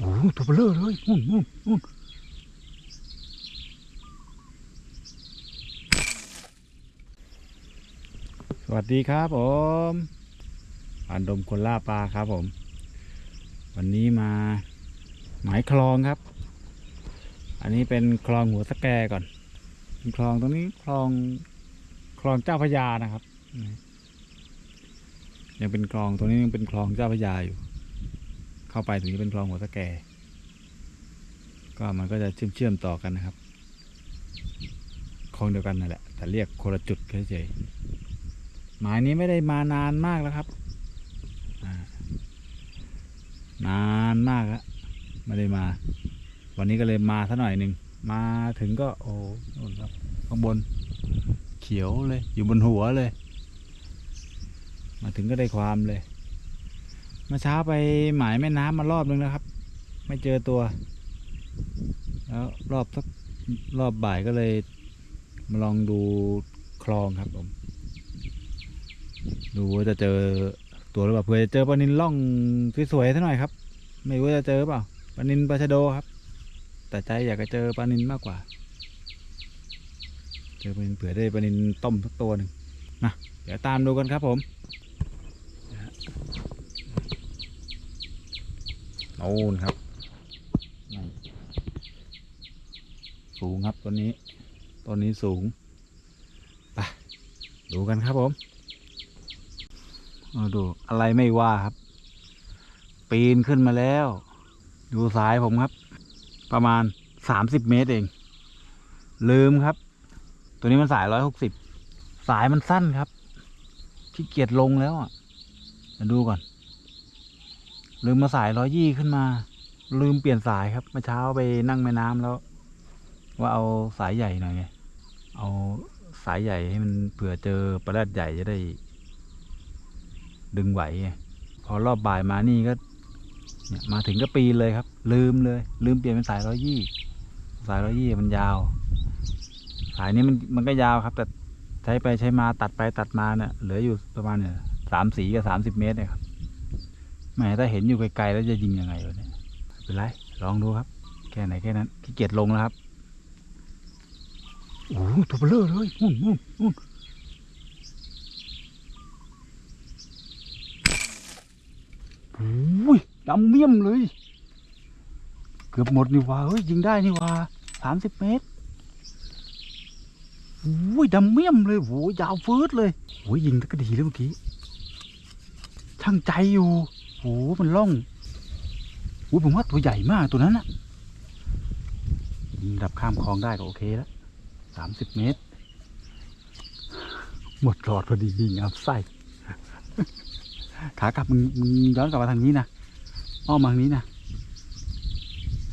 โอ้ตัวเบลอเลยนู่นนู่นนู่นสวัสดีครับผมอันดมคนล่าปลาครับผม วันนี้มาหมายคลองครับ อันนี้เป็นคลองหัวสแกก่อนคลองตรงนี้คลองคลองเจ้าพระยานะครับ ยังเป็นคลองตรงนี้ยังเป็นคลองเจ้าพระยาอยู่ เข้าไปถึงจะเป็นคลองหัวตะแกก็มันก็จะเชื่อมเชื่อมต่อกันนะครับคลองเดียวกันนั่นแหละ แต่เรียกคนละจุดเฉยๆหมายนี้ไม่ได้มานานมากแล้วครับนานมากแล้วไม่ได้มา วันนี้ก็เลยมาสักหน่อยหนึ่งมาถึงก็โอ้นู่นครับข้างบน เขียวเลย อยู่บนหัวเลย มาถึงก็ได้ความเลย มื่อเช้าไปหมายแม่น้ำมารอบนึงแล้วครับ ไม่เจอตัว แล้วรอบสักรอบบ่ายก็เลยมาลองดูคลองครับผม ดูว่าจะเจอตัวหรือเปล่าเผื่อจะเจอปลานินล่องสวยๆซะหน่อยครับ ไม่รู้จะเจอเปล่าปลานินปลาชะโดครับ แต่ใจอยากจะเจอปลานินมากกว่า เจอปลานินเผื่อได้ปลานินต้มสักตัวหนึ่งนะเดี๋ยวตามดูกันครับผม โน่นครับสูงครับตัวนี้ตัวนี้สูงไปดูกันครับผมเอาดูอะไรไม่ว่าครับ ปีนขึ้นมาแล้ว ดูสายผมครับ ประมาณสามสิบเมตรเอง ลืมครับ ตัวนี้มันสายร้อยหกสิบสายมันสั้นครับขี้เกียจลงแล้วอะดูก่อน ลืมมาสายร้อยยี่ขึ้นมา ลืมเปลี่ยนสายครับเมื่อเช้าไปนั่งแม่น้ำแล้ว ว่าเอาสายใหญ่หน่อยไงเอาสายใหญ่ให้มันเผื่อเจอปลาแรดใหญ่จะได้ ดึงไหวไงพอรอบบ่ายมานี่ก็มาถึงก็ปีนเลยครับ ลืมเลย ลืมเปลี่ยนเป็นสายร้อยยี่สายร้อยยี่มันยาว สายนี้มันมันก็ยาวครับ แต่ใช้ไปใช้มาตัดไปตัดมาเนี่ยเหลืออยู่ประมาณเนี่ยสามสีกับสามสิบเมตรเนี่ยครับ แหมถ้าเห็นอยู่ไกลๆแล้วจะยิงยังไงวะเนี่ยเป็นไรลองดูครับ แค่ไหนแค่นั้นขี้เกียจลงแล้วครับโอ้โหตัวเบลอเลยนู่นนู่นนู่นโอ้ยดำเมี่ยมเลย เกือบหมดนี่ว่าเฮ้ยยิงได้นี่ว่าสามสิบเมตรโอ้ยดำเมี่ยมเลยโอ้ยยาวฟืดเลยโอ้ยยิงก็ดีเลยเมื่อกี้ช่างใจอยู่ มันล่องโอ้ผมว่าตัวใหญ่มากตัวนั้นอะดับข้ามคลองได้ก็โอเคแล้วสามสิบเมตร หมดหลอดพอดียิงอับไส้ขากลับมึงย้อนกลับมาทางนี้นะอ้อมมาทางนี้นะ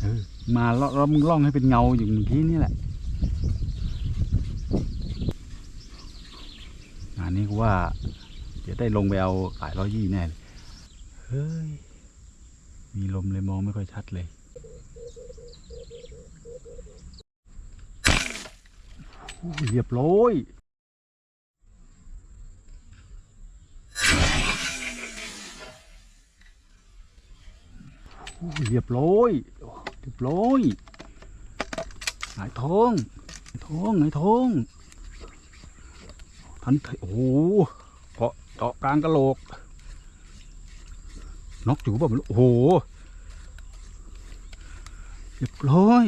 เออมาแล้วมึงล่องให้เป็นเงาอย่างเมื่อกี้นี่แหละงานนี้กูว่าเดี๋ยวได้ลงไปเอาสายร้อยยี่แน่เลย เฮ้ย มีลมเลยมองไม่ค่อยชัดเลยโอ้ยเรียบร้อยโอ้ยเรียบร้อยเรียบร้อยหายทองหายทองหายทองทันทีโอ้โหเพาะเจาะกลางกระโหลก น็อกอยู่ป่ะม่าโอ้โหเรียบร้อย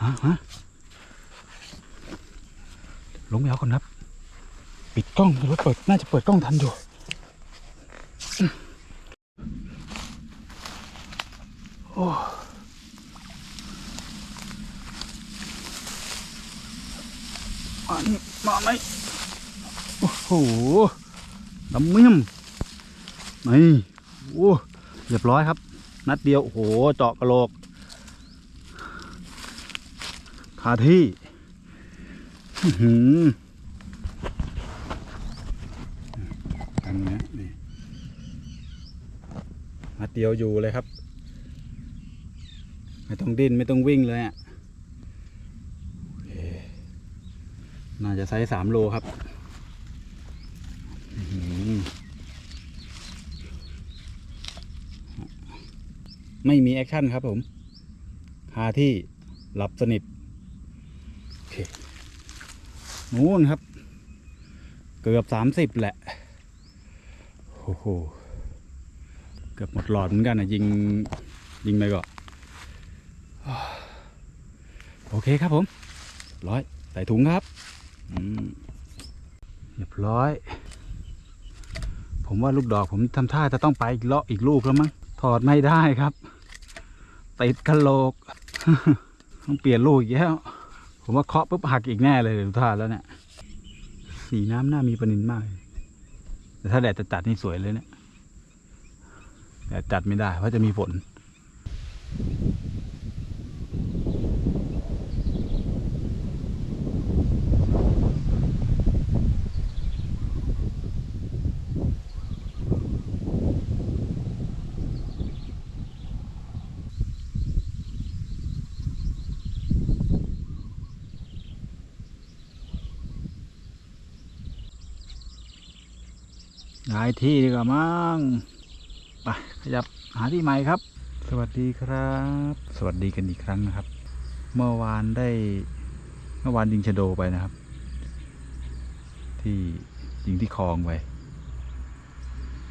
ฮะฮะลงไปเอาก่อนครับ ปิดกล้องหรือว่าเปิดน่าจะเปิดกล้องทันอยู่โอ้มานี่มาไหมโอ้โห ดำเมี่ยมนี่โอ้เรียบร้อยครับ นัดเดียวโอ้โหเจาะกระโหลกคาที่อื้อหืออันเนี้ยนี่นัดเดียวอยู่เลยครับ ไม่ต้องดิ้นไม่ต้องวิ่งเลยอะน่าจะไซส์สามโลครับ อื้อหือ ไม่มีแอคชั่นครับผมคาที่หลับสนิทโอเคนู่นครับ เกือบสามสิบแหละโอ้โหเกือบหมดหลอดเหมือนกันนะยิงยิงไปก่อนโอเคครับผมร้อยใส่ถุงครับเรียบร้อย ผมว่าลูกดอกผมทำท่าจะต้องไปอีกเลาะอีกลูกแล้วมั้ง ถอดไม่ได้ครับติดกะโหลก ต้องเปลี่ยนลูกอีกแล้ว ผมว่าเคาะปุ๊บหักอีกแน่เลยดูท่าแล้วเนี่ย สีน้ำหน้ามีประนินมาก แต่ถ้าแดดจะจัดนี่สวยเลยเนี่ยแดดจัดไม่ได้เพราะจะมีฝนายที่ดีกว่ามั้งไปขยับหาที่ใหม่ครับ สวัสดีครับ สวัสดีกันอีกครั้งนะครับ เมื่อวานได้เมื่อวานยิงชะโดไปนะครับ ที่ยิงที่คลองไป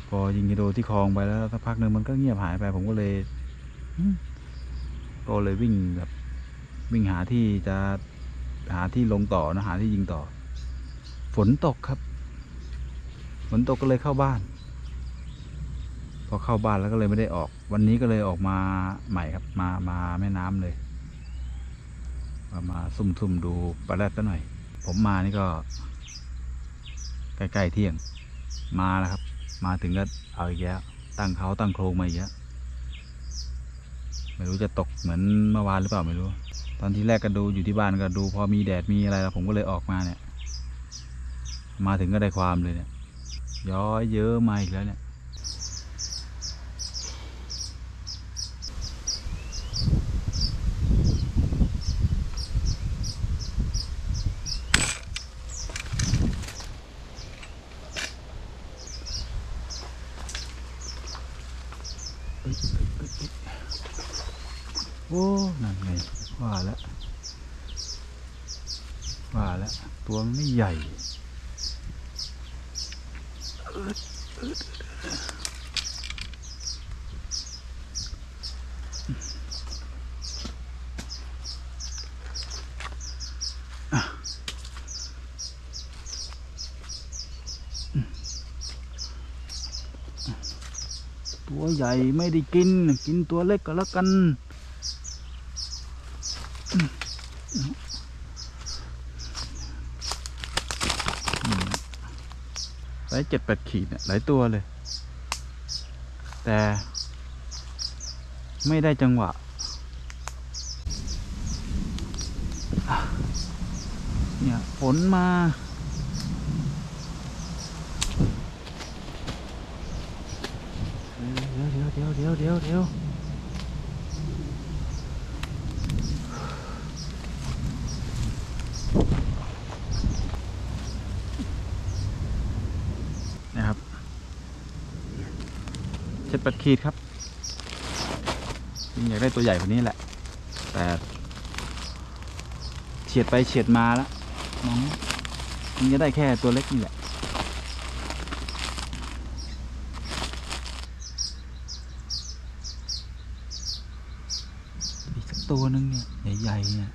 พอยิงชะโดที่คลองไปแล้วสักพักหนึ่งมันก็เงียบหายไป ผมก็เลยอืมก็เลยวิ่งแบบวิ่งหาที่จะหาที่ลงต่อนะหาที่ยิงต่อ ฝนตกครับ ฝนตกก็เลยเข้าบ้าน พอเข้าบ้านแล้วก็เลยไม่ได้ออก วันนี้ก็เลยออกมาใหม่ครับ มามาแม่น้ำเลยมามาซุ่มซุ่มดูปลาแรดซะหน่อย ผมมานี่ก็ ใกล้ๆเที่ยง มาแล้วครับ มาถึงก็เอาอีกแล้วตั้งเขาตั้งโครงมาอีกแล้วไม่รู้จะตกเหมือนเมื่อวานหรือเปล่าไม่รู้ ตอนที่แรกก็ดูอยู่ที่บ้านก็ดู พอมีแดดมีอะไรแล้วผมก็เลยออกมาเนี่ย มาถึงก็ได้ความเลยเนี่ย ย้อยเยอะมาอีกแล้วเนี่ยโอ้นั่นไงว่าแล้วว่าแล้วตัวมันไม่ใหญ่ ตัวใหญ่ไม่ได้กิน กินตัวเล็กก็แล้วกัน หลายเจ็ดแปดขีดเนี่ยหลายตัวเลย แต่ ไม่ได้จังหวะอะเนี่ยฝนมาเดี๋ยวเดี๋ยวเดี๋ยวเดี๋ยวเดี๋ยว 8ขีดครับจริงอยากได้ตัวใหญ่กว่านี้แหละ แต่เฉียดไปเฉียดมาแล้วน้องมันจะได้แค่ตัวเล็กนี่แหละอีกสักตัวนึงเนี่ยใหญ่ๆเนี่ย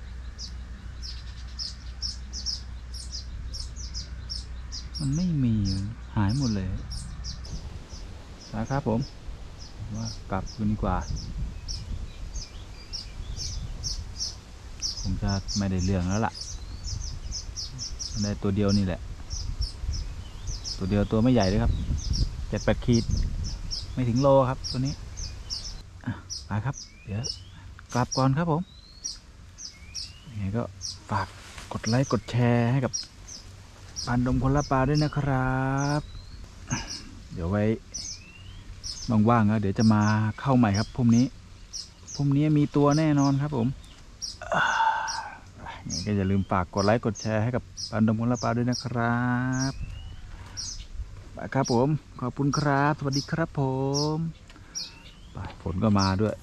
มันไม่มีหายหมดเลยนะครับผม ว่ากลับกันดีกว่าผมจะไม่ได้เรื่องแล้วล่ะ ได้ตัวเดียวนี่แหละ ตัวเดียวตัวไม่ใหญ่เลยครับเจ็ดแปดขีด ไม่ถึงโลครับตัวนี้ไปครับ เดี๋ยวกลับก่อนครับผมยังไงก็ฝากกดไลค์กดแชร์ให้กับปานดมคนละปลาด้วยนะครับ เดี๋ยวไว้ ว่างๆแล้วเดี๋ยวจะมาเข้าใหม่ครับพรุ่งนี้พรุ่งนี้มีตัวแน่นอนครับผมอ่ายังไงก็อย่าลืมฝากกดไลค์กดแชร์ให้กับปันดมคนละปลาด้วยนะครับไปครับผม ขอบคุณครับ สวัสดีครับผมไปฝนก็มาด้วย